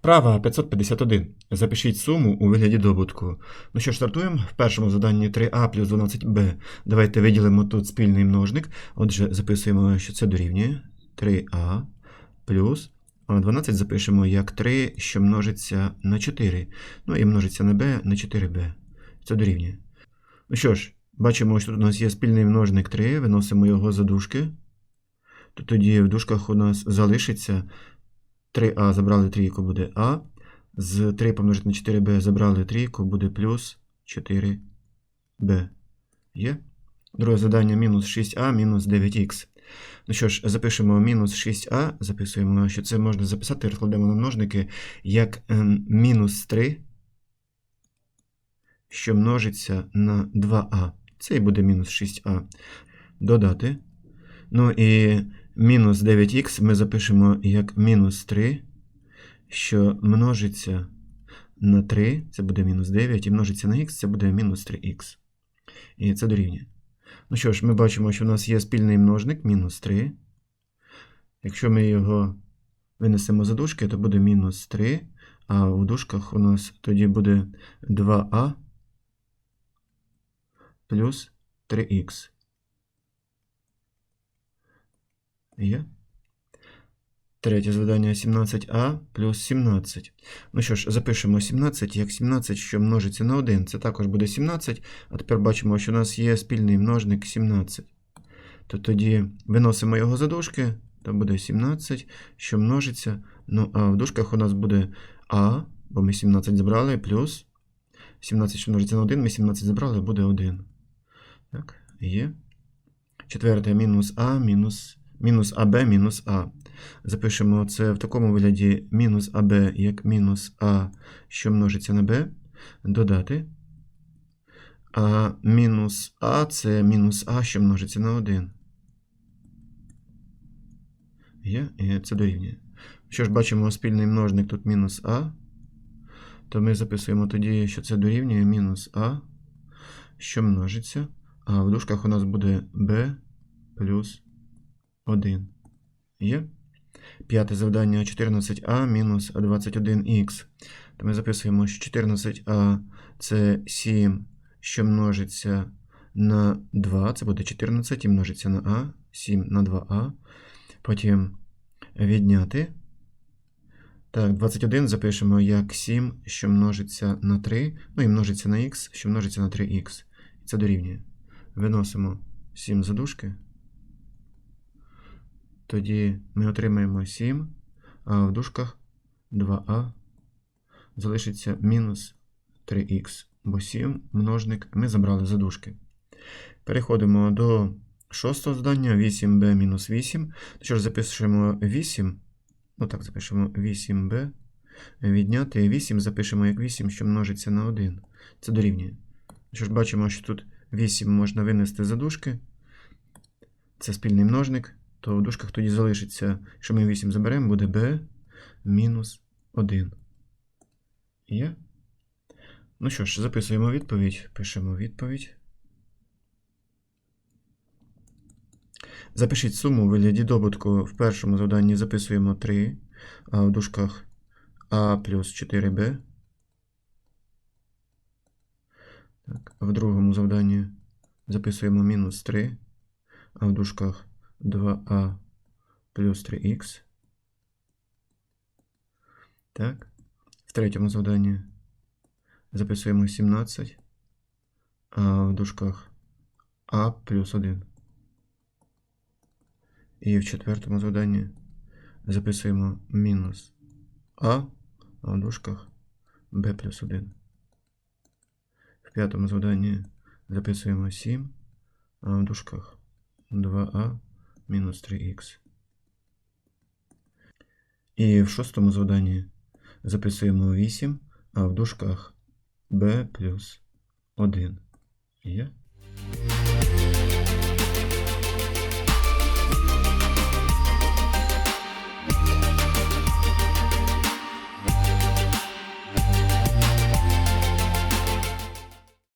Вправа 551. Запишіть суму у вигляді добутку. Ну що ж, стартуємо. В першому заданні 3а плюс 12b. Давайте виділимо тут спільний множник. Отже, записуємо, що це дорівнює 3а плюс. а 12 запишемо як 3, що множиться на 4. Ну і множиться на b на 4b. Це дорівнює. Ну що ж, бачимо, що тут у нас є спільний множник 3, виносимо його за дужки. То тоді в дужках у нас залишиться 3а забрали трійку, буде А. З 3 помножити на 4b забрали трійку, буде плюс 4b. Є? Друге завдання мінус 6а мінус 9х. Ну що ж, запишемо мінус 6а, записуємо, що це можна записати, розкладемо на множники, як ем, мінус 3, що множиться на 2а. Це і буде мінус 6а. Додати. Ну і мінус 9х ми запишемо як мінус 3, що множиться на 3, це буде мінус 9, і множиться на х, це буде мінус 3х. І це дорівнює. Ну що ж, ми бачимо, що у нас є спільний множник мінус 3. Якщо ми його винесемо за дужки, то буде мінус 3, а в дужках у нас тоді буде 2а плюс 3х. Є. Третє завдання 17а плюс 17. Ну що ж, запишемо 17 як 17, що множиться на 1. Це також буде 17. А тепер бачимо, що у нас є спільний множник 17. То тоді виносимо його за дужки, то буде 17, що множиться. Ну, а в дужках у нас буде А, бо ми 17 забрали, плюс 17, що множиться на 1, ми 17 забрали, буде 1. Так, є. Четверте мінус А мінус мінус АБ мінус А. Запишемо це в такому вигляді мінус АБ як мінус А, що множиться на Б, додати. А мінус А це мінус А, що множиться на 1. Є, це дорівнює. Що ж, бачимо спільний множник тут мінус А. То ми записуємо тоді, що це дорівнює мінус А, що множиться. А в дужках у нас буде b плюс 1. Є? П'яте завдання 14а мінус 21х. То ми записуємо, що 14а це 7, що множиться на 2. Це буде 14 і множиться на а. 7 на 2а. Потім відняти. Так, 21 запишемо як 7, що множиться на 3. Ну і множиться на х, що множиться на 3х. Це дорівнює. Виносимо 7 задушки. Тоді ми отримаємо 7, а в дужках 2а залишиться мінус 3х, бо 7 множник ми забрали за дужки. Переходимо до шостого завдання 8b мінус 8. Що ж, запишемо 8. Ну так, запишемо 8b. Відняти 8 запишемо як 8, що множиться на 1. Це дорівнює. Що ж, бачимо, що тут 8 можна винести за дужки. Це спільний множник то в дужках тоді залишиться, якщо ми 8 заберемо, буде b мінус 1. Є? Ну що ж, записуємо відповідь, пишемо відповідь. Запишіть суму у вигляді добутку. В першому завданні записуємо 3, а в дужках А плюс 4b. Так, В другому завданні записуємо мінус 3, а в дужках 2а плюс 3х. Так. В третьому завданні записуємо 17, а в дужках а плюс 1. І в четвертому завданні записуємо мінус а, а в дужках b плюс 1. В п'ятому завданні записуємо 7, а в дужках 2а мінус 3х. І в шостому завданні записуємо 8, а в дужках b плюс 1. Є?